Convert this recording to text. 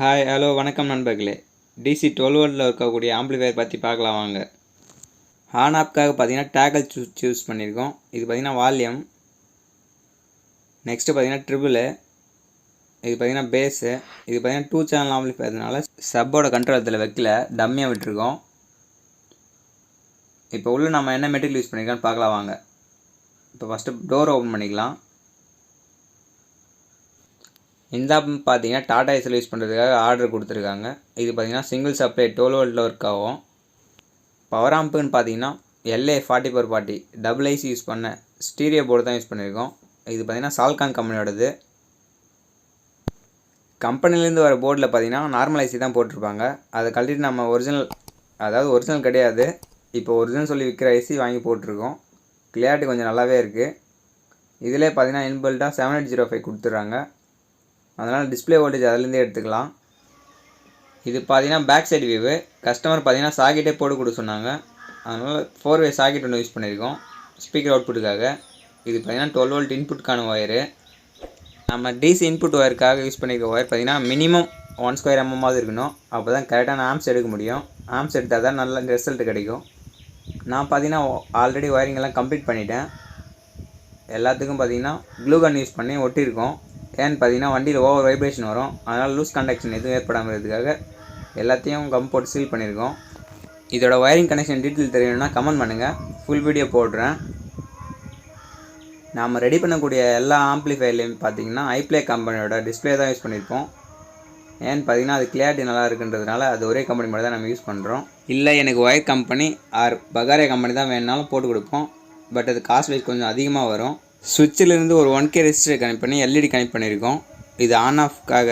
Hi hello வணக்கம் நண்பர்களே. DC twelve வேர்டில் இருக்கக்கூடிய ஆம்பிளிஃபயர் பற்றி பார்க்கலாம் வாங்க. ஆன் ஆப்காக பார்த்தீங்கன்னா டேக்கல் சூஸ் சூஸ் பண்ணியிருக்கோம். இது பார்த்தீங்கன்னா வால்யூம் நெக்ஸ்ட்டு பார்த்தீங்கன்னா ட்ரிபிளு இது பார்த்தீங்கன்னா பேஸு இது பார்த்தீங்கன்னா டூ சேனல் ஆம்பிளிஃபயர்னால சப்போட கண்ட்ரோல் இதில் வைக்கல. டம்மியாக விட்டுருக்கோம். இப்போ உள்ள நம்ம என்ன மெட்டீரியல் யூஸ் பண்ணியிருக்கோன்னு பார்க்கலாம் வாங்க. இப்போ ஃபஸ்ட்டு டோர் ஓப்பன் பண்ணிக்கலாம். இந்த ஆப் பார்த்தீங்கன்னா டாடா ஏசில் யூஸ் பண்ணுறதுக்காக ஆர்டர் கொடுத்துருக்காங்க. இது பார்த்தீங்கன்னா சிங்கிள் சப்ளை டுவெல் வோல்ட்டில் ஒர்க் ஆகும் பவர் ஆம்புன்னு பார்த்தீங்கன்னா LA forty four forty double IC use பண்ண ஸ்டீரியோ போர்டு தான் யூஸ் பண்ணியிருக்கோம் இது பார்த்திங்கன்னா சால்கான் கம்பெனியோடது கம்பெனிலேருந்து வர போர்டில் பார்த்தீங்கன்னா நார்மல் ஐசி தான் போட்டிருப்பாங்க. அதை கழட்டிட்டு நம்ம ஒரிஜினல் அதாவது ஒரிஜினல் கிடையாது. இப்போ ஒரிஜினல் சொல்லி விற்கிற ஐசி வாங்கி போட்டிருக்கோம். கிளியாரிட்டி கொஞ்சம் நல்லாவே இருக்குது இதிலே பார்த்தீங்கன்னா இன்பில்ட்டாக செவன் எயிட் ஜீரோ ஃபைவ் கொடுத்துட்றாங்க. அதனால் டிஸ்பிளே வோல்டேஜ் அதுலேருந்தே எடுத்துக்கலாம். இது பார்த்தீங்கன்னா பேக் சைடு வியூவு கஸ்டமர் பார்த்தீங்கன்னா சாக்கெட்டே போட்டு கொடுக்க சொன்னாங்க. அதனால் ஃபோர் வே சாக்கெட் ஒன்று யூஸ் பண்ணியிருக்கோம் ஸ்பீக்கர் அவுட்புட்டுக்காக இது பார்த்தீங்கன்னா டுவெல் வோல்ட் இன்புட்கான ஒயரு நம்ம டிசி இன்புட் ஒயருக்காக யூஸ் பண்ணியிருக்க ஒயர் பார்த்தீங்கன்னா மினிமம் ஒன் ஸ்கொயர் எம்எம்மாவது இருக்கணும். அப்போ தான் கரெக்டான ஆம்ஸ் எடுக்க முடியும். ஆம்ஸ் எடுத்தால் தான் நல்ல ரிசல்ட் கிடைக்கும். நான் பார்த்தீங்கன்னா ஆல்ரெடி ஒயரிங் எல்லாம் கம்ப்ளீட் பண்ணிட்டேன். எல்லாத்துக்கும் பார்த்தீங்கன்னா க்ளூகன் யூஸ் பண்ணி ஒட்டியிருக்கோம். ஏன்னு பார்த்தீங்கன்னா வண்டியில் ஓவர் வைப்ரேஷன் வரும். அதனால் லூஸ் கண்டக்ஷன் எதுவும் ஏற்படாமல் இருக்கிறதுக்காக எல்லாத்தையும் கம் போட்டு சீல் பண்ணியிருக்கோம். இதோட ஒயரிங் கனெக்ஷன் டீட்டெயில் தெரியணும்னா கமெண்ட் பண்ணுங்கள் ஃபுல் வீடியோ போடுறேன். நாம் ரெடி பண்ணக்கூடிய எல்லா ஆம்ப்ளிஃபைர்லையும் பார்த்தீங்கன்னா ஐப்ளே கம்பெனியோட டிஸ்பிளே தான் யூஸ் பண்ணியிருப்போம். ஏன்னு பார்த்தீங்கன்னா அது கிளியாரிட்டி நல்லா இருக்குன்றதுனால அது ஒரே கம்பெனி மட்டும் தான் நம்ம யூஸ் பண்ணுறோம் இல்லை எனக்கு wire company R Bakaria company தான் வேணுனாலும் போட்டு கொடுப்போம். பட் அது காஸ்ட் வைஸ் கொஞ்சம் அதிகமாக வரும். சுவிட்சிலேருந்து ஒரு ஒன் கே ரெஜிஸ்டர் கனெக்ட் பண்ணி எல்இடி கனெக்ட் பண்ணியிருக்கோம். இது ஆன் ஆஃப்காக